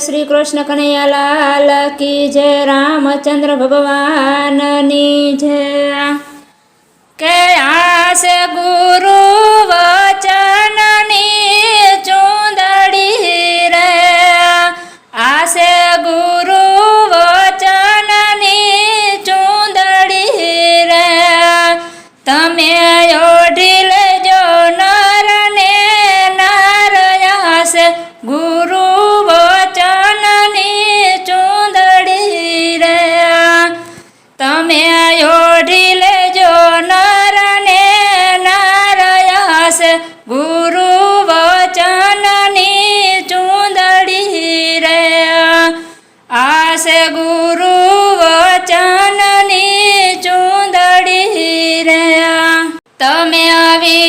શ્રી કૃષ્ણ કનૈયાલાલ કી જય રામચંદ્ર ભગવાનની જય. કે આસે ગુરુ વચનની ચૂંદડી રે. આસે ગુરુ વચનની ચૂંદડી રે. તમે ઓઢી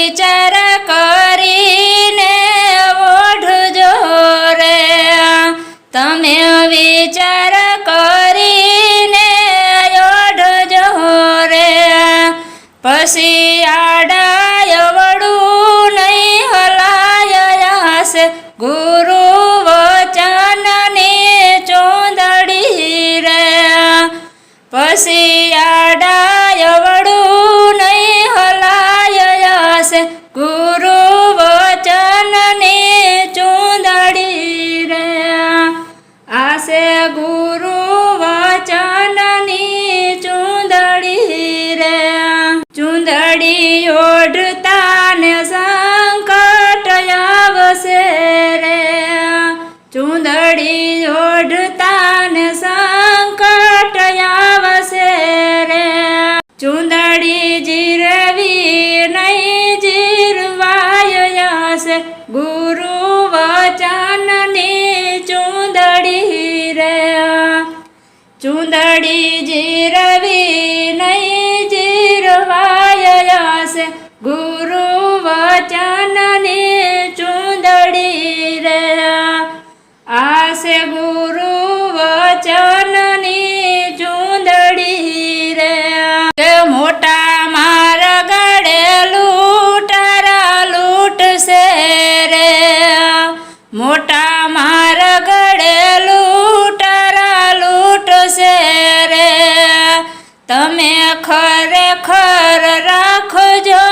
વિચાર કરીને ઓઢજો રે. તમે વિચાર કરીને ઓઢજો રે. પછી આડાય વડું નહીં હલાયાસ ગુરુ વચનની ચોંદડી રે. પછી આડાય ચૂંદડી જીરવી નહીં જીરવાયશે ગુરુ વચનની ચૂંદડી રે આસે ગુરુ વચનની ચૂંદડી રે મોટા લૂંટશે રે. તમે ખરેખર રાખજો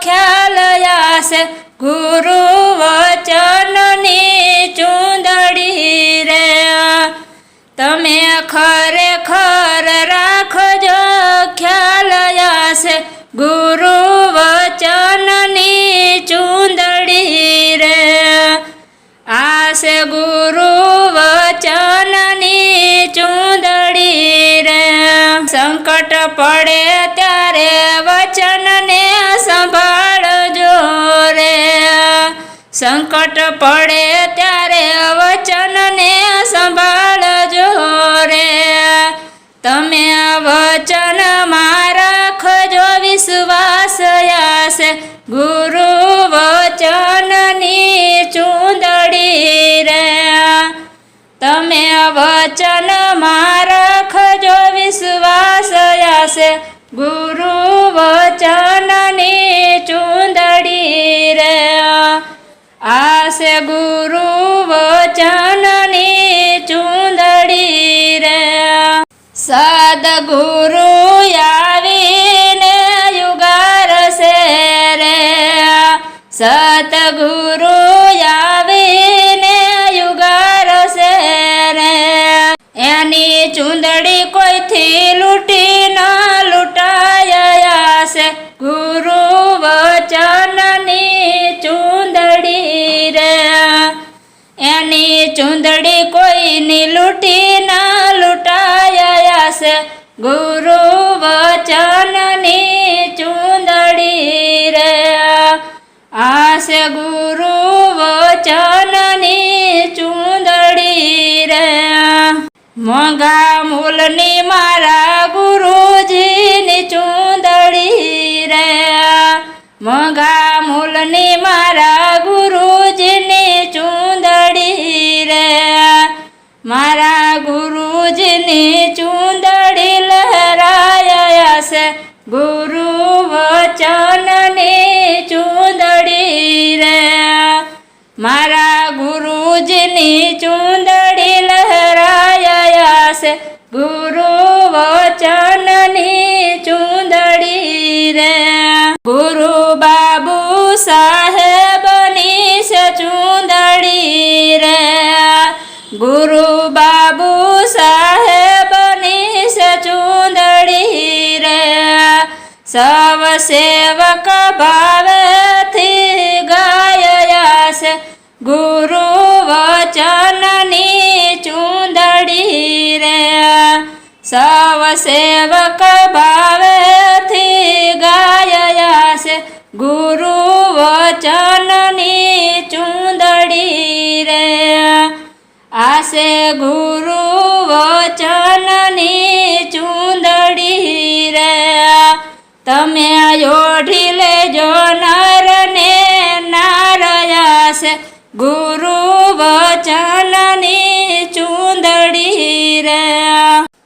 ખ્યાલ આશે ગુરુ પડે ત્યારે વચનને સંભાળજો રે. સંકટ પડે ત્યારે વચનને સંભાળજો રે. તમે વચન રાખજો વિશ્વાસ આશે ગુરુ વચનની ચૂંદડી રે. તમે વચન આશે ગુરુ વચનની ચૂંદડી રે. આશે ગુરુ વચનની ચૂંદડી રે. સદગુરુ આવીને યુગારશે રે સતગુરુ ગુરુ વચનની ચૂંદડી રહ્યા. આશે ગુરુ વચનની ચૂંદડી રહ્યા. મોંઘા મૂલની મારા ગુરુજીની સેવક ભાવેથી ગાયા છે ગુરુ વચનની ચૂંદડી રે સવ સેવક ભાવેથી ગાયા છે ગુરુ વચનની ચૂંદડી રે આશે ગુરુ વચનની ચૂંદડી રે તમે ઓઢી લેજો નર ને નારયાસે, ગુરુ વચનની ચૂંદડી રે.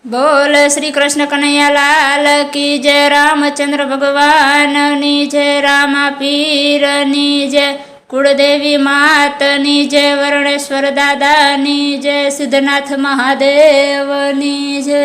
બોલ શ્રી કૃષ્ણ કનૈયા લાલ કી જય રામચંદ્ર ભગવાનની જય, રામા પીરની જય, કુળદેવી માતની જય, વર્ણેશ્વર દાદાની જય, સિદ્ધનાથ મહાદેવની જય.